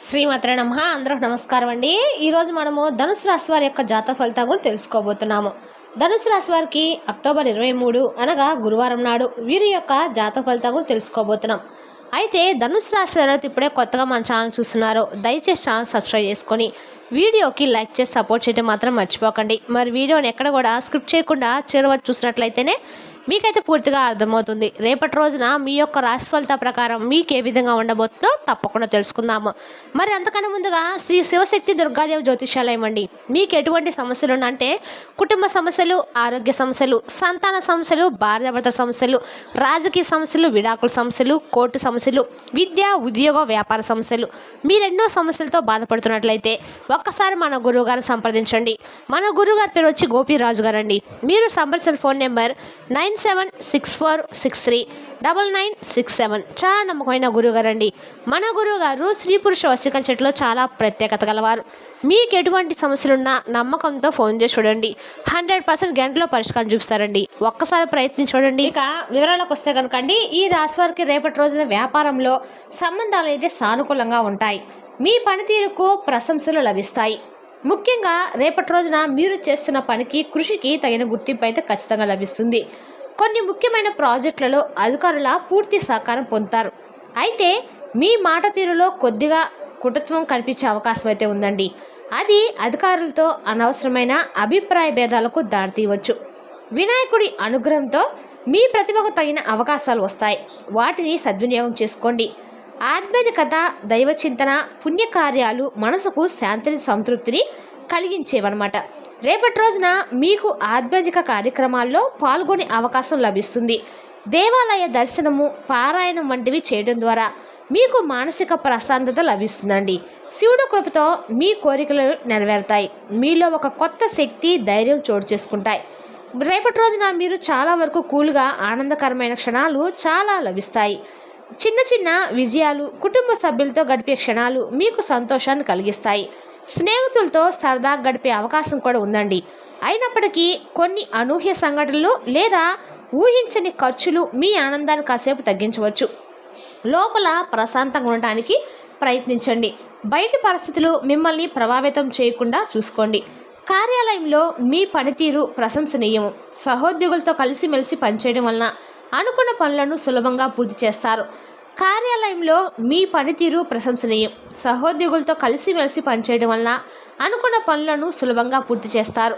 శ్రీమాత్ర నమ. అందరూ నమస్కారం అండి. ఈరోజు మనము ధనుసు రాశి వారి యొక్క జాతక ఫలితాలు కూడా తెలుసుకోబోతున్నాము. ధనుసు రాశి వారికి అక్టోబర్ ఇరవై మూడు అనగా గురువారం నాడు వీరి యొక్క జాతక ఫలితాలు కూడా తెలుసుకోబోతున్నాం. అయితే ధనుసు రాశి వారి ఇప్పుడే కొత్తగా మన ఛానల్ చూస్తున్నారు. దయచేసి ఛానల్ సబ్స్క్రైబ్ చేసుకొని వీడియోకి లైక్ చేసి సపోర్ట్ చేయడం మాత్రం మర్చిపోకండి. మరి వీడియోని ఎక్కడ కూడా స్క్రిప్ట్ చేయకుండా చిరవ చూసినట్లయితేనే మీకైతే పూర్తిగా అర్థమవుతుంది. రేపటి రోజున మీ యొక్క రాశి ఫలిత ప్రకారం మీకు ఏ విధంగా ఉండబోతుందో తప్పకుండా తెలుసుకుందాము. మరి అంతకన్నా ముందుగా శ్రీ శివశక్తి దుర్గాదేవి జ్యోతిషాలయం అండి. మీకు ఎటువంటి సమస్యలు అంటే కుటుంబ సమస్యలు ఆరోగ్య సమస్యలు సంతాన సమస్యలు భార్యాభర్త సమస్యలు రాజకీయ సమస్యలు విడాకుల సమస్యలు కోర్టు సమస్యలు విద్య ఉద్యోగ వ్యాపార సమస్యలు మీరెన్నో సమస్యలతో బాధపడుతున్నట్లయితే ఒక్కసారి మన గురువు గారు సంప్రదించండి. మన గురువు గారి పేరు వచ్చి గోపీరాజు గారు అండి మీరు సంప్రదించిన phone number nine seven six four six three double nine six seven. చాలా నమ్మకమైన గురువు గారు అండి మన గురువు గారు స్త్రీ పురుష వశీకరణ చెట్లో చాలా ప్రత్యేకత గలవారు. మీకు ఎటువంటి సమస్యలున్నా నమ్మకంతో ఫోన్ చేసి చూడండి. హండ్రెడ్ పర్సెంట్ గంటలో పరిష్కారం చూపిస్తారండి. ఒక్కసారి ప్రయత్నించి చూడండి ఇక వివరాలకు వస్తే కనుక అండి ఈ రాశి వారికి రేపటి రోజున వ్యాపారంలో సంబంధాలు అయితే సానుకూలంగా ఉంటాయి. మీ పనితీరుకు ప్రశంసలు లభిస్తాయి. ముఖ్యంగా రేపటి రోజున మీరు చేస్తున్న పనికి కృషికి తగిన గుర్తింపు అయితే ఖచ్చితంగా లభిస్తుంది. కొన్ని ముఖ్యమైన ప్రాజెక్టులలో అధికారుల పూర్తి సహకారం పొందుతారు. అయితే మీ మాట తీరులో కొద్దిగా కుటుంబం కనిపించే అవకాశం అయితే ఉందండి. అది అధికారులతో అనవసరమైన అభిప్రాయ భేదాలకు దారితీయవచ్చు. వినాయకుడి అనుగ్రహంతో మీ ప్రతిభకు తగిన అవకాశాలు వస్తాయి. వాటిని సద్వినియోగం చేసుకోండి. ఆధ్యాత్మికత దైవ చింతన పుణ్యకార్యాలు మనసుకు శాంతిని సంతృప్తిని కలిగించేవన్నమాట. రేపటి రోజున మీకు ఆధ్యాత్మిక కార్యక్రమాల్లో పాల్గొనే అవకాశం లభిస్తుంది. దేవాలయ దర్శనము పారాయణం వంటివి చేయడం ద్వారా మీకు మానసిక ప్రశాంతత లభిస్తుందండి. శివుడు కృపతో మీ కోరికలు నెరవేరుతాయి. మీలో ఒక కొత్త శక్తి ధైర్యం చోటు చేసుకుంటాయి. రేపటి రోజున మీరు చాలా వరకు కూల్గా ఆనందకరమైన క్షణాలు చాలా లభిస్తాయి. చిన్న చిన్న విజయాలు కుటుంబ సభ్యులతో గడిపే క్షణాలు మీకు సంతోషాన్ని కలిగిస్తాయి. స్నేహితులతో సరదా గడిపే అవకాశం కూడా ఉందండి. అయినప్పటికీ కొన్ని అనూహ్య సంఘటనలు లేదా ఊహించని ఖర్చులు మీ ఆనందాన్ని కాసేపు తగ్గించవచ్చు. లోపల ప్రశాంతంగా ఉండటానికి ప్రయత్నించండి. బయట పరిస్థితులు మిమ్మల్ని ప్రభావితం చేయకుండా చూసుకోండి. కార్యాలయంలో మీ పనితీరు ప్రశంసనీయము. సహోద్యోగులతో కలిసిమెలిసి పనిచేయడం వలన అనుకున్న పనులను సులభంగా పూర్తి చేస్తారు. కార్యాలయంలో మీ పనితీరు ప్రశంసనీయం. సహోద్యోగులతో కలిసిమెలిసి పనిచేయడం వలన అనుకున్న పనులను సులభంగా పూర్తి చేస్తారు.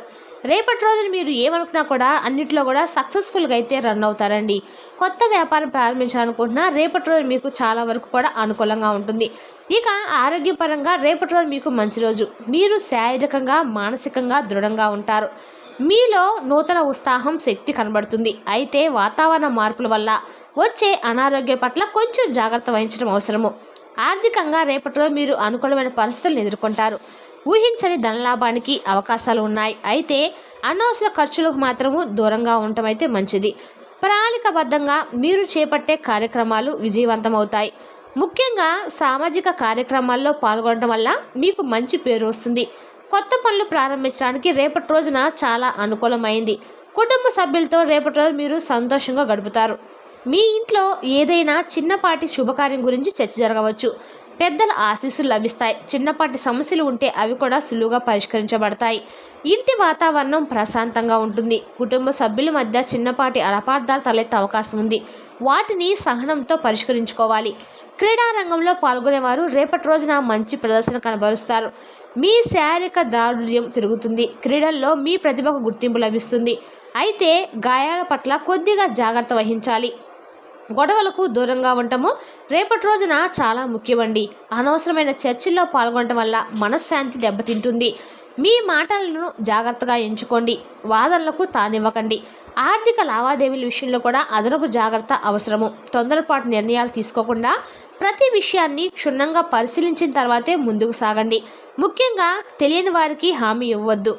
రేపటి రోజున మీరు ఏమనుకున్నా కూడా అన్నింటిలో కూడా సక్సెస్ఫుల్గా అయితే రన్ అవుతారండి. కొత్త వ్యాపారం ప్రారంభించాలనుకుంటున్నా రేపటి రోజు మీకు చాలా వరకు కూడా అనుకూలంగా ఉంటుంది. ఇక ఆరోగ్యపరంగా రేపటి రోజు మీకు మంచి రోజు. మీరు శారీరకంగా మానసికంగా దృఢంగా ఉంటారు. మీలో నూతన ఉత్సాహం శక్తి కనబడుతుంది. అయితే వాతావరణ మార్పుల వల్ల వచ్చే అనారోగ్యం పట్ల కొంచెం జాగ్రత్త వహించడం అవసరము. ఆర్థికంగా రేపటిలో మీరు అనుకూలమైన పరిస్థితులను ఎదుర్కొంటారు. ఊహించని ధనలాభానికి అవకాశాలు ఉన్నాయి. అయితే అనవసర ఖర్చులకు మాత్రము దూరంగా ఉండటం అయితే మంచిది. ప్రణాళికబద్ధంగా మీరు చేపట్టే కార్యక్రమాలు విజయవంతమవుతాయి. ముఖ్యంగా సామాజిక కార్యక్రమాల్లో పాల్గొనడం వల్ల మీకు మంచి పేరు వస్తుంది. కొత్త పనులు ప్రారంభించడానికి రేపటి రోజున చాలా అనుకూలమైంది. కుటుంబ సభ్యులతో రేపటి రోజు మీరు సంతోషంగా గడుపుతారు. మీ ఇంట్లో ఏదైనా చిన్నపాటి శుభకార్యం గురించి చర్చ జరగవచ్చు. పెద్దల ఆశీస్సులు లభిస్తాయి. చిన్నపాటి సమస్యలు ఉంటే అవి కూడా సులువుగా పరిష్కరించబడతాయి. ఇంటి వాతావరణం ప్రశాంతంగా ఉంటుంది. కుటుంబ సభ్యుల మధ్య చిన్నపాటి అలపార్థాలు తలెత్తే అవకాశం ఉంది. వాటిని సహనంతో పరిష్కరించుకోవాలి. క్రీడారంగంలో పాల్గొనేవారు రేపటి రోజున మంచి ప్రదర్శన కనబరుస్తారు. మీ శారీరక దారుణ్యం పెరుగుతుంది క్రీడల్లో మీ ప్రతిభకు గుర్తింపు లభిస్తుంది. అయితే గాయాల పట్ల కొద్దిగా జాగ్రత్త వహించాలి. గొడవలకు దూరంగా ఉండటము రేపటి రోజున చాలా ముఖ్యమండి. అనవసరమైన చర్చల్లో పాల్గొనడం వల్ల మనశ్శాంతి దెబ్బతింటుంది. మీ మాటలను జాగ్రత్తగా ఎంచుకోండి. వాదనలకు తానివ్వకండి. ఆర్థిక లావాదేవీల విషయంలో కూడా అదనపు జాగ్రత్త అవసరము. తొందరపాటు నిర్ణయాలు తీసుకోకుండా ప్రతి విషయాన్ని క్షుణ్ణంగా పరిశీలించిన తర్వాతే ముందుకు సాగండి. ముఖ్యంగా తెలియని వారికి హామీ ఇవ్వద్దు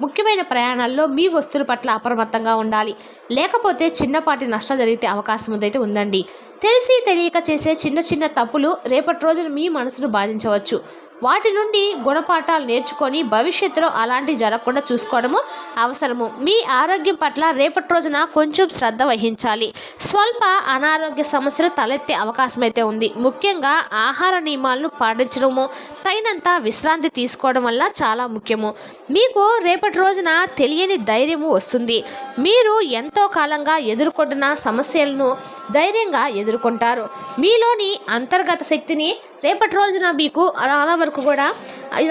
ముఖ్యమైన ప్రయాణాల్లో మీ వస్తువుల పట్ల అప్రమత్తంగా ఉండాలి. లేకపోతే చిన్నపాటి నష్టం జరిగితే అవకాశం ఉందైతే ఉందండి. తెలిసి తెలియక చేసే చిన్న చిన్న తప్పులు రేపటి రోజున మీ మనసును బాధించవచ్చు. వాటి నుండి గుణపాఠాలు నేర్చుకొని భవిష్యత్తులో అలాంటి జరగకుండా చూసుకోవడము అవసరము. మీ ఆరోగ్యం పట్ల రేపటి రోజున కొంచెం శ్రద్ధ వహించాలి. స్వల్ప అనారోగ్య సమస్యలు తలెత్తే అవకాశం అయితే ఉంది. ముఖ్యంగా ఆహార నియమాలను పాటించడము తగినంత విశ్రాంతి తీసుకోవడం వల్ల చాలా ముఖ్యము. మీకు రేపటి రోజున తెలియని ధైర్యము వస్తుంది. మీరు ఎంతో కాలంగా ఎదుర్కొంటున్న సమస్యలను ధైర్యంగా ఎదుర్కొంటారు. మీలోని అంతర్గత శక్తిని రేపటి రోజున మీకు అలా వరకు కూడా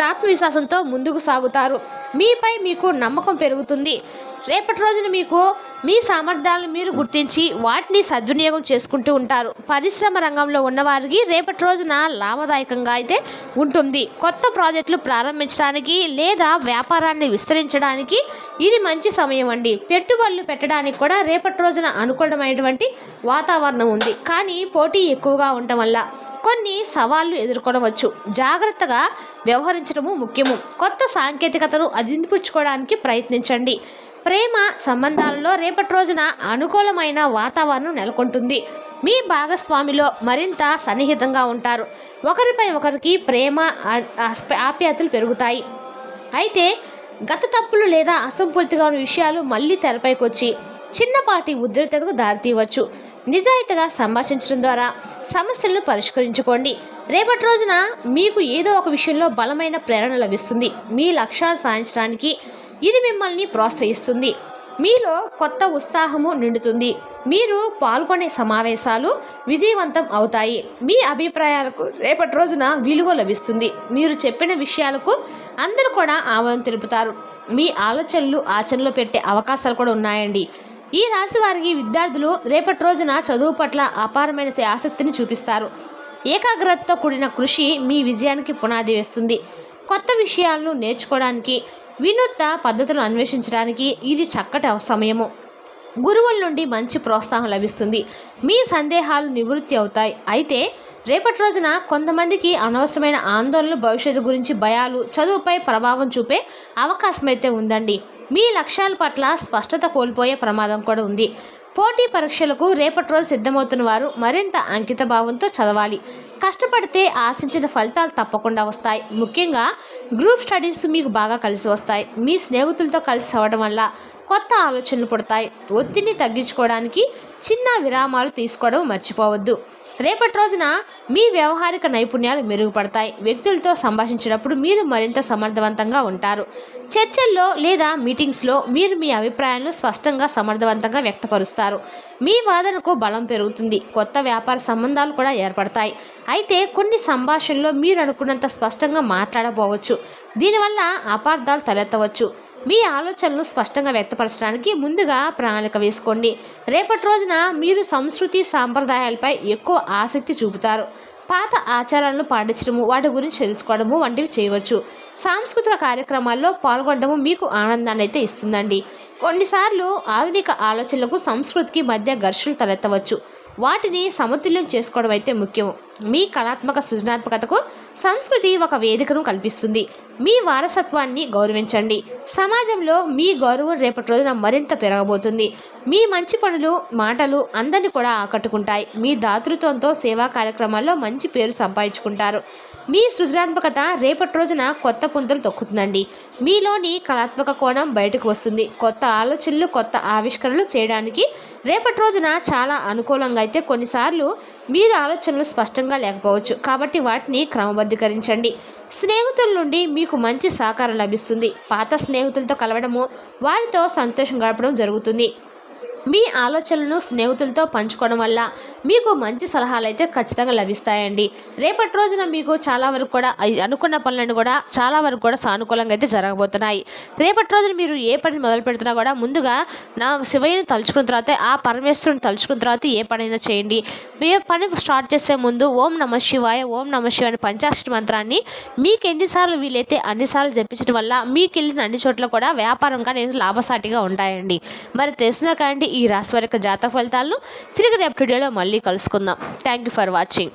ఆత్మవిశ్వాసంతో ముందుకు సాగుతారు. మీపై మీకు నమ్మకం పెరుగుతుంది. రేపటి రోజున మీకు మీ సామర్థ్యాలను మీరు గుర్తించి వాటిని సద్వినియోగం చేసుకుంటూ ఉంటారు. పరిశ్రమ రంగంలో ఉన్నవారికి రేపటి రోజున లాభదాయకంగా అయితే ఉంటుంది. కొత్త ప్రాజెక్టులు ప్రారంభించడానికి లేదా వ్యాపారాన్ని విస్తరించడానికి ఇది మంచి సమయం అండి. పెట్టుబడులు పెట్టడానికి కూడా రేపటి రోజున అనుకూలమైనటువంటి వాతావరణం ఉంది. కానీ పోటీ ఎక్కువగా ఉండటం వల్ల కొన్ని సవాళ్ళు ఎదుర్కొనవచ్చు. జాగ్రత్తగా వ్యవహరించడము ముఖ్యము. కొత్త సాంకేతికతను అందిపుచ్చుకోవడానికి ప్రయత్నించండి. ప్రేమ సంబంధాలలో రేపటి రోజున అనుకూలమైన వాతావరణం నెలకొంటుంది. మీ భాగస్వామిలో మరింత సన్నిహితంగా ఉంటారు. ఒకరిపై ఒకరికి ప్రేమ ఆప్యాయతలు పెరుగుతాయి. అయితే గత తప్పులు లేదా అసంపూర్తిగా ఉన్న విషయాలు మళ్ళీ తెరపైకి వచ్చి చిన్నపాటి ఉద్రిక్తతకు దారితీయవచ్చు నిజాయితీగా సంభాషించడం ద్వారా సమస్యలను పరిష్కరించుకోండి. రేపటి రోజున మీకు ఏదో ఒక విషయంలో బలమైన ప్రేరణ లభిస్తుంది. మీ లక్ష్యాలు సాధించడానికి ఇది మిమ్మల్ని ప్రోత్సహిస్తుంది. మీలో కొత్త ఉత్సాహము నిండుతుంది. మీరు పాల్గొనే సమావేశాలు విజయవంతం అవుతాయి. మీ అభిప్రాయాలకు రేపటి రోజున విలువ లభిస్తుంది. మీరు చెప్పిన విషయాలకు అందరూ కూడా ఆమోదం తెలుపుతారు. మీ ఆలోచనలు ఆచరణలో పెట్టే అవకాశాలు కూడా ఉన్నాయండి. ఈ రాశి వారికి విద్యార్థులు రేపటి రోజున చదువు పట్ల అపారమైన ఆసక్తిని చూపిస్తారు. ఏకాగ్రతతో కూడిన కృషి మీ విజయానికి పునాది వేస్తుంది. కొత్త విషయాలను నేర్చుకోవడానికి వినూత్న పద్ధతులను అన్వేషించడానికి ఇది చక్కటి సమయము. గురువుల నుండి మంచి ప్రోత్సాహం లభిస్తుంది. మీ సందేహాలు నివృత్తి అవుతాయి. అయితే రేపటి రోజున కొంతమందికి అనవసరమైన ఆందోళనలు భవిష్యత్తు గురించి భయాలు చదువుపై ప్రభావం చూపే అవకాశం అయితే ఉందండి. మీ లక్ష్యాల పట్ల స్పష్టత కోల్పోయే ప్రమాదం కూడా ఉంది. పోటీ పరీక్షలకు రేపటి రోజు సిద్ధమవుతున్న వారు మరింత అంకిత భావంతో చదవాలి. కష్టపడితే ఆశించిన ఫలితాలు తప్పకుండా వస్తాయి. ముఖ్యంగా గ్రూప్ స్టడీస్ మీకు బాగా కలిసి వస్తాయి. మీ స్నేహితులతో కలిసి చదవడం వల్ల కొత్త ఆలోచనలు పుడతాయి. ఒత్తిడిని తగ్గించుకోవడానికి చిన్న విరామాలు తీసుకోవడం మర్చిపోవద్దు. రేపటి రోజున మీ వ్యవహారిక నైపుణ్యాలు మెరుగుపడతాయి. వ్యక్తులతో సంభాషించేటప్పుడు మీరు మరింత సమర్థవంతంగా ఉంటారు. చర్చల్లో లేదా మీటింగ్స్లో మీరు మీ అభిప్రాయాలను స్పష్టంగా సమర్థవంతంగా వ్యక్తపరుస్తారు. మీ వాదనకు బలం పెరుగుతుంది. కొత్త వ్యాపార సంబంధాలు కూడా ఏర్పడతాయి. అయితే కొన్ని సంభాషణలో మీరు అనుకున్నంత స్పష్టంగా మాట్లాడబోవచ్చు. దీనివల్ల అపార్థాలు తలెత్తవచ్చు. మీ ఆలోచనలు స్పష్టంగా వ్యక్తపరచడానికి ముందుగా ప్రణాళిక వేసుకోండి. రేపటి రోజున మీరు సంస్కృతి సాంప్రదాయాలపై ఎక్కువ ఆసక్తి చూపుతారు. పాత ఆచారాలను పాటించడము వాటి గురించి తెలుసుకోవడము వంటివి చేయవచ్చు. సాంస్కృతిక కార్యక్రమాల్లో పాల్గొనడము మీకు ఆనందాన్ని అయితే ఇస్తుందండి. కొన్నిసార్లు ఆధునిక ఆలోచనలకు సంస్కృతికి మధ్య ఘర్షణలు తలెత్తవచ్చు. వాటిని సమతుల్యం చేసుకోవడం అయితే ముఖ్యం. మీ కళాత్మక సృజనాత్మకతకు సంస్కృతి ఒక వేదికను కల్పిస్తుంది. మీ వారసత్వాన్ని గౌరవించండి. సమాజంలో మీ గౌరవం రేపటి రోజున మరింత పెరగబోతుంది. మీ మంచి పనులు మాటలు అందరినీ కూడా ఆకట్టుకుంటాయి. మీ దాతృత్వంతో సేవా కార్యక్రమాల్లో మంచి పేరు సంపాదించుకుంటారు. మీ సృజనాత్మకత రేపటి రోజున కొత్త పుంతలు తొక్కుతుందండి. మీలోని కళాత్మక కోణం బయటకు వస్తుంది. కొత్త ఆలోచనలు కొత్త ఆవిష్కరణలు చేయడానికి రేపటి రోజున చాలా అనుకూలంగా అయితే కొన్నిసార్లు మీరు ఆలోచనలు స్పష్టంగా లేకపోవచ్చు. కాబట్టి వాటిని క్రమబద్ధీకరించండి. స్నేహితుల నుండి మీకు మంచి సహకారం లభిస్తుంది. పాత స్నేహితులతో కలవడము వారితో సంతోషం గడపడం జరుగుతుంది. మీ ఆలోచనలను స్నేహితులతో పంచుకోవడం వల్ల మీకు మంచి సలహాలు అయితే ఖచ్చితంగా లభిస్తాయండి. రేపటి రోజున మీకు చాలా వరకు కూడా అనుకున్న పనులను కూడా చాలా వరకు కూడా సానుకూలంగా అయితే జరగబోతున్నాయి. రేపటి రోజున మీరు ఏ పని మొదలు పెడుతున్నా కూడా ముందుగా నా శివయ్యని తలుచుకున్న తర్వాత ఆ పరమేశ్వరుని తలుచుకున్న తర్వాత ఏ పనైనా చేయండి. మీ పని స్టార్ట్ చేసే ముందు ఓం నమ శివాయ ఓం నమ శివాయ అనే పంచాక్షరి మంత్రాన్ని మీకు ఎన్నిసార్లు వీలైతే అన్నిసార్లు జపించడం వల్ల మీకు వెళ్ళిన అన్ని చోట్ల కూడా వ్యాపారం కానీ లాభసాటిగా ఉంటాయండి. మరి తెలిసిన కానీ ఈ రాశి వరకు జాతక ఫలితాలను తిరిగి రేపు వీడియోలో మళ్ళీ కలుసుకుందాం. Thank you for watching